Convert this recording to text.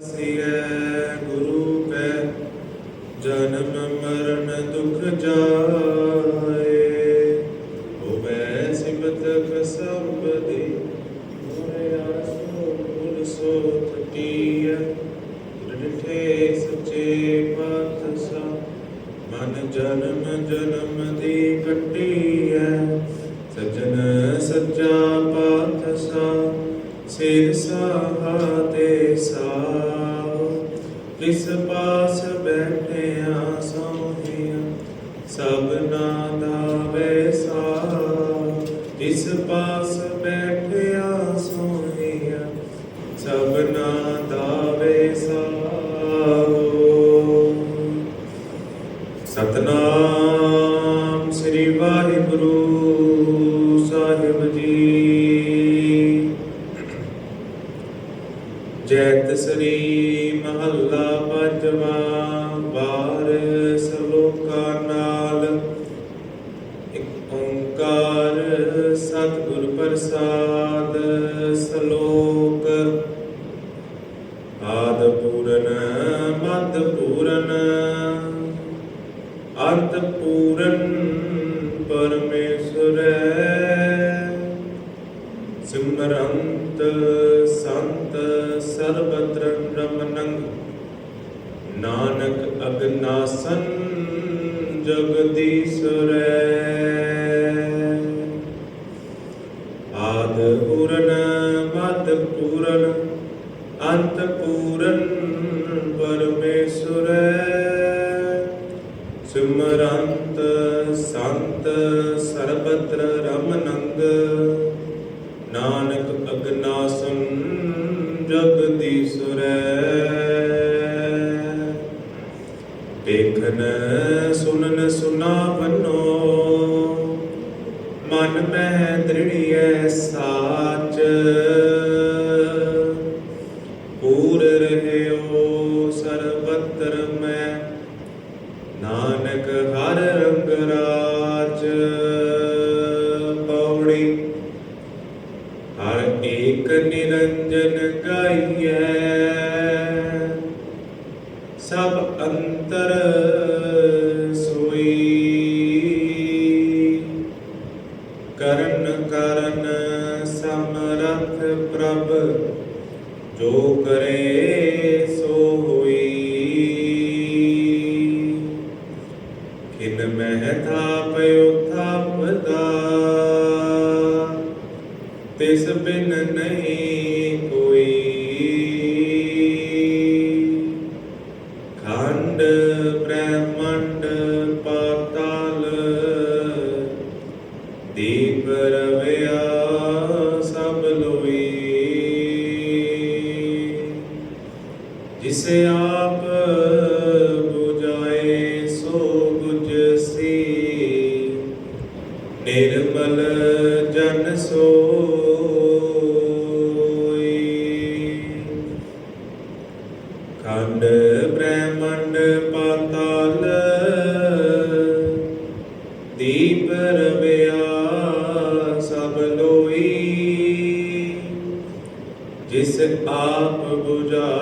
ਸਿਐ ਗੁਰੂ ਕੈ, ਜਨਮ ਮਰਨ ਦੁਖ ਜਾਏ। ਹੋਵੇ ਸਿਮਤ ਸੰਬਦੀ ਮੋਰਿਆ ਸੋ ਗੁਰ ਸੋ ਤਟੀਐ ਡਿਠੇ ਸਚੇ ਪਾਤਸਾ ਮਨ ਜਨਮ ਜਨਮ ਦੀ ਕੱਟੀਐ। ਸਜਣ ਸੱਚਾ ਪਾਤਸਾ ਸਿਰ ਸਹਾਤੇ ਸਾਹ ਤਿਸ ਪਾਸ ਬੈਠਿਆ ਸੋਹਿਆ ਸਭਨਾ ਦਾ ਵੈਸਾ ਤਿਸ ਪਾਸ ਬੈਠਿਆ ਸੋਹਿਆ ਸਭਨਾ ਦਾ ਵੈਸਾ ਸਤਨਾਮ ਸ੍ਰੀ ਵਾਹਿਗੁਰੂ ਸਾਹਿਬ ਜੀ। ਜੈਤ ਸ੍ਰੀ ਪੰਜਵਾ ਬਾਰ ਸਲੋਕਾ ਨਾਲ। ਇੱਕ ਓੰਕਾਰ ਸਤਿਗੁਰ ਪ੍ਰਸਾਦ ਸ਼ਲੋਕ। ਆਦ ਪੂਰਨ ਮਦ ਪੂਰਨ। ਅੰਤ ਪੂਰਨ ਪਰਮੇਸ਼ਰ। ਸਿਮਰੰਤ ਸੰਤ ਸਰਬਤਰ। ਨਾਨਕ ਅਗਨਾਸਨ ਜਗਦੀਸ਼ਰ ਆਦ ਪੂਰਨ, ਮਦ ਪੂਰਨ, ਅੰਤ ਪੂਰਨ ਪਰਮੇਸ਼ਰ ਸਿਮਰੰਤ ਸੰਤ ਸਰਬਤਰ ਰਮਨੰਗ, ਨਾਨਕ ਅਗਨਾਸਨ ਜਗਦੀਸ਼ ਦੇਖਨ ਸੁਨਨ ਸੁਨਾਵਨੋ ਮਨ ਮਹਿ ਦ੍ਰਿੜੀਐ ਸਾਚ। ਪੂਰ ਰਹਿਓ ਸਰਬਤਰ ਮੈਂ, ਨਾਨਕ ਹਰ ਰੰਗ ਰਾਜ। ਪੌੜੀ, ਹਰ ਏਕ ਨਿਰੰਜਨ ਗਾਈਐ। ਸਭ ਅੰਤਰ ਸੋਈ ਕਰਨ ਕਰਨ ਸਮਰਥ ਪ੍ਰਭ ਜੋ ਕਰੇ ਸੋ ਹੋਈ ਕਿਨ ਮਹਿ ਥਾਪਿਓ ਥਾਪਦਾ ਤਿਸ ਬਿਨ ਨਹੀਂ जिसे आप बुझाए सो बुझ सी। निर्मल जन सो खंड ब्रह्मंड पाताल। दीप रवया सब लोई। जिस आप बुझा